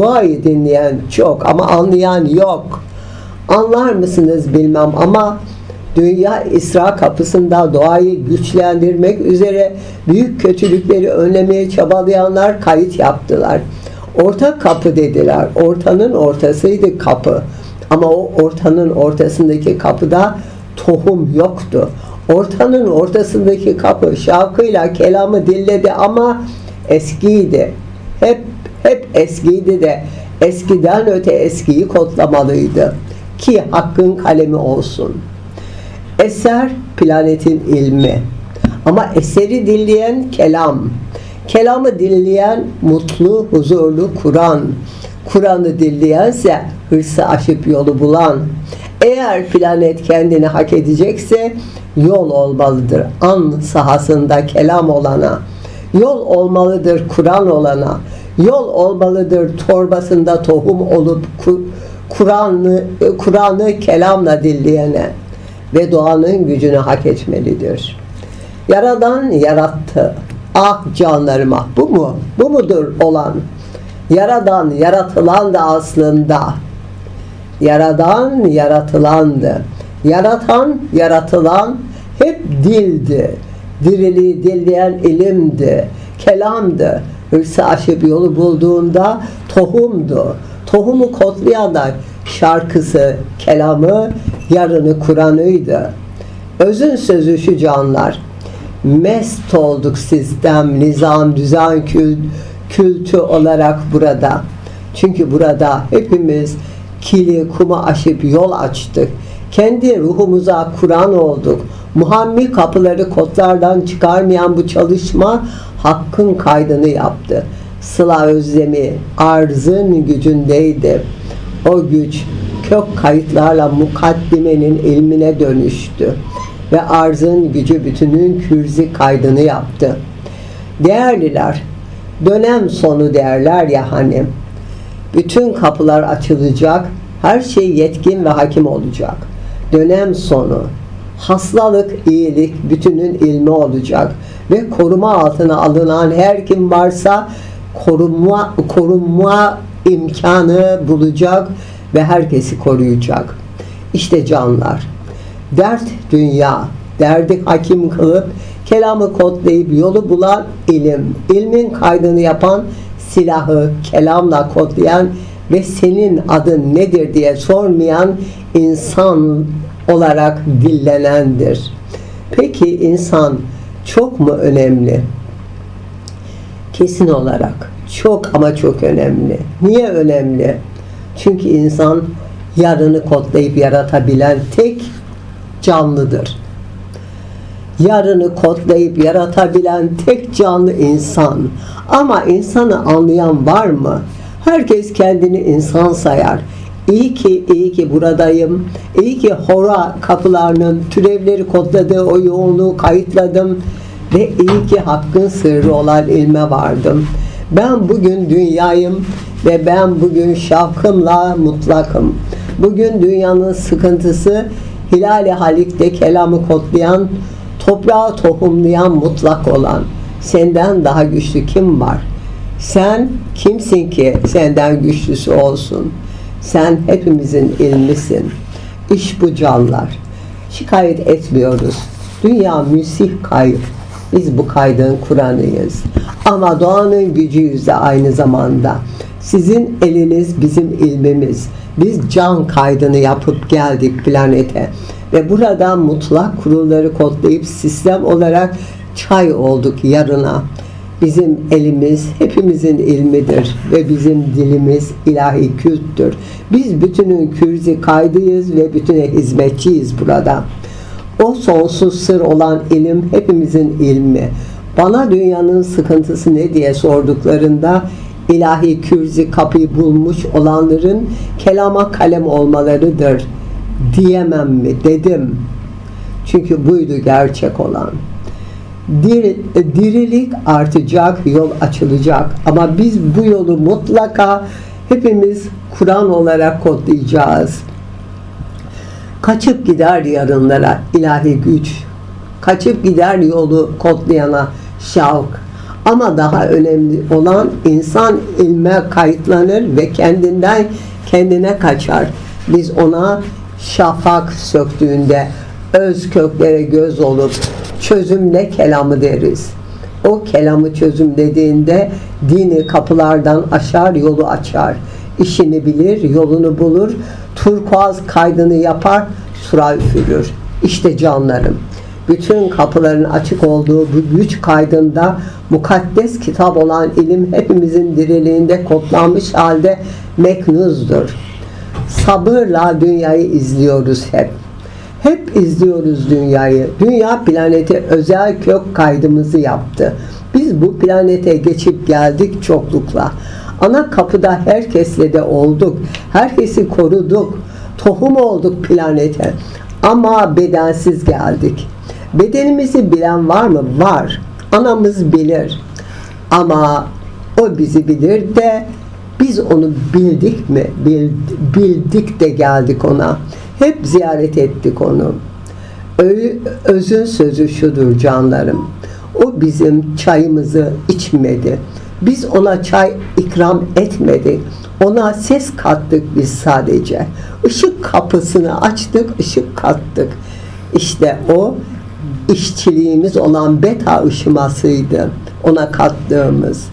Duayı dinleyen çok ama anlayan yok. Anlar mısınız bilmem ama dünya İsra kapısında doğayı güçlendirmek üzere büyük kötülükleri önlemeye çabalayanlar kayıt yaptılar. Orta kapı dediler. Ortanın ortasıydı kapı. Ama o ortanın ortasındaki kapıda tohum yoktu. Ortanın ortasındaki kapı şarkıyla kelamı dilledi ama eskiydi. Hep hep eskiydi de eskiden öte eskiyi kodlamalıydı ki hakkın kalemi olsun. Eser planetin ilmi ama eseri dinleyen kelam. Kelamı dinleyen mutlu, huzurlu Kur'an. Kur'an'ı dinleyense hırsı aşıp yolu bulan. Eğer planet kendini hak edecekse yol olmalıdır an sahasında kelam olana. Yol olmalıdır Kur'an olana. Yol olmalıdır torbasında tohum olup Ku- Kur'an'ı Kur'an'ı kelamla dinleyene ve doğanın gücünü hak etmelidir. Yaradan yarattı. Ah canlarıma bu mu? Bu mudur olan? Yaradan yaratılan da aslında. Yaradan yaratılandı. Yaratan yaratılan hep dildi. Diriliği dilleyen ilimdi. Kelamdı. Hırsı aşıp yolu bulduğunda tohumdu. Tohumu kodlayan şarkısı, kelamı, yarını Kur'an'ıydı. Özün sözü şu canlar. Mest olduk sistem, nizam, düzen, kült, kültü olarak burada. Çünkü burada hepimiz kili, kuma aşıp yol açtık. Kendi ruhumuza Kur'an olduk. Muhammi kapıları kotlardan çıkarmayan bu çalışma hakkın kaydını yaptı. Sıla özlemi arzın gücündeydi. O güç kök kayıtlarla mukaddimenin ilmine dönüştü ve arzın gücü bütünün kürzi kaydını yaptı. Değerliler, dönem sonu derler ya hani, bütün kapılar açılacak, her şey yetkin ve hakim olacak. Dönem sonu, hastalık, iyilik bütünün ilmi olacak ve koruma altına alınan her kim varsa korunma, korunma imkanı bulacak ve herkesi koruyacak. İşte canlar, dert dünya, derdi hakim kılıp kelamı kodlayıp yolu bulan ilim, ilmin kaydını yapan silahı kelamla kodlayan ve senin adın nedir diye sormayan insan olarak dillenendir. Peki insan çok mu önemli? Kesin olarak çok ama çok önemli. Niye önemli? Çünkü insan yarını kodlayıp yaratabilen tek canlıdır. Yarını kodlayıp yaratabilen tek canlı insan. Ama insanı anlayan var mı? Herkes kendini insan sayar. İyi ki, iyi ki buradayım. İyi ki hora kapılarının türevleri kodladığı o yoğunluğu kayıtladım. Ve iyi ki hakkın sırrı olan ilme vardım. Ben bugün dünyayım ve ben bugün şavkımla mutlakım. Bugün dünyanın sıkıntısı hilal-i halikte kelamı kodlayan, toprağı tohumlayan mutlak olan. Senden daha güçlü kim var? Sen kimsin ki senden güçlüsü olsun? Sen hepimizin ilmisin. İş bu canlar. Şikayet etmiyoruz. Dünya müsih kayıp. Biz bu kaydın Kur'an'ıyız. Ama doğanın gücüyüz de aynı zamanda. Sizin eliniz bizim ilmimiz. Biz can kaydını yapıp geldik planete. Ve burada mutlak kurulları kodlayıp sistem olarak çay olduk yarına. Bizim elimiz hepimizin ilmidir ve bizim dilimiz ilahi külttür. Biz bütünün kürzi kaydıyız ve bütüne hizmetçiyiz burada. O sonsuz sır olan ilim hepimizin ilmi. Bana dünyanın sıkıntısı ne diye sorduklarında ilahi kürzi kapıyı bulmuş olanların kelama kalem olmalarıdır diyemem mi dedim. Çünkü buydu gerçek olan. Dir, dirilik artacak, yol açılacak. Ama biz bu yolu mutlaka hepimiz Kur'an olarak kodlayacağız. Kaçıp gider yarınlara ilahi güç. Kaçıp gider yolu kodlayana şavk. Ama daha önemli olan insan ilme kayıtlanır ve kendinden kendine kaçar. Biz ona şafak söktüğünde öz köklere göz olup çözümle kelamı deriz. O kelamı çözümlediğinde dini kapılardan aşar yolu açar. İşini bilir, yolunu bulur, turkuaz kaydını yapar, sura üfürür. İşte canlarım. Bütün kapıların açık olduğu bu güç kaydında mukaddes kitap olan ilim hepimizin diriliğinde kodlanmış halde meknuzdur. Sabırla dünyayı izliyoruz hep. Hep izliyoruz dünyayı. Dünya planeti özel kök kaydımızı yaptı. Biz bu planete geçip geldik çoklukla. Ana kapıda herkesle de olduk. Herkesi koruduk. Tohum olduk planete. Ama bedensiz geldik. Bedenimizi bilen var mı? Var. Anamız bilir. Ama o bizi bilir de biz onu bildik mi? Bil- Bildik de geldik ona. Hep ziyaret ettik onu. Özün sözü şudur canlarım. O bizim çayımızı içmedi. Biz ona çay ikram etmedik. Ona ses kattık biz sadece. Işık kapısını açtık, ışık kattık. İşte o işçiliğimiz olan beta ışımasıydı. Ona kattığımız.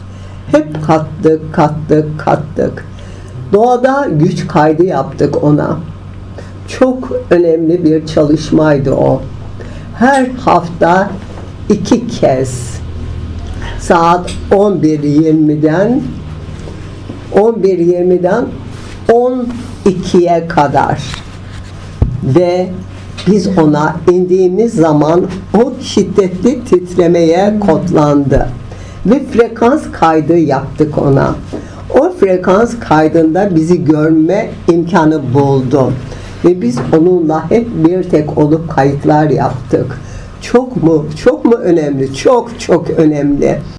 Hep kattık, kattık, kattık. Doğada güç kaydı yaptık ona. Çok önemli bir çalışmaydı o. Her hafta iki kez saat 11.20'den 11.20'den 12'ye kadar ve biz ona indiğimiz zaman o şiddetli titremeye kodlandı ve frekans kaydı yaptık ona. O frekans kaydında bizi görme imkanı buldu ve biz onunla hep bir tek olup kayıtlar yaptık. Çok mu? Çok mu önemli? Çok çok önemli.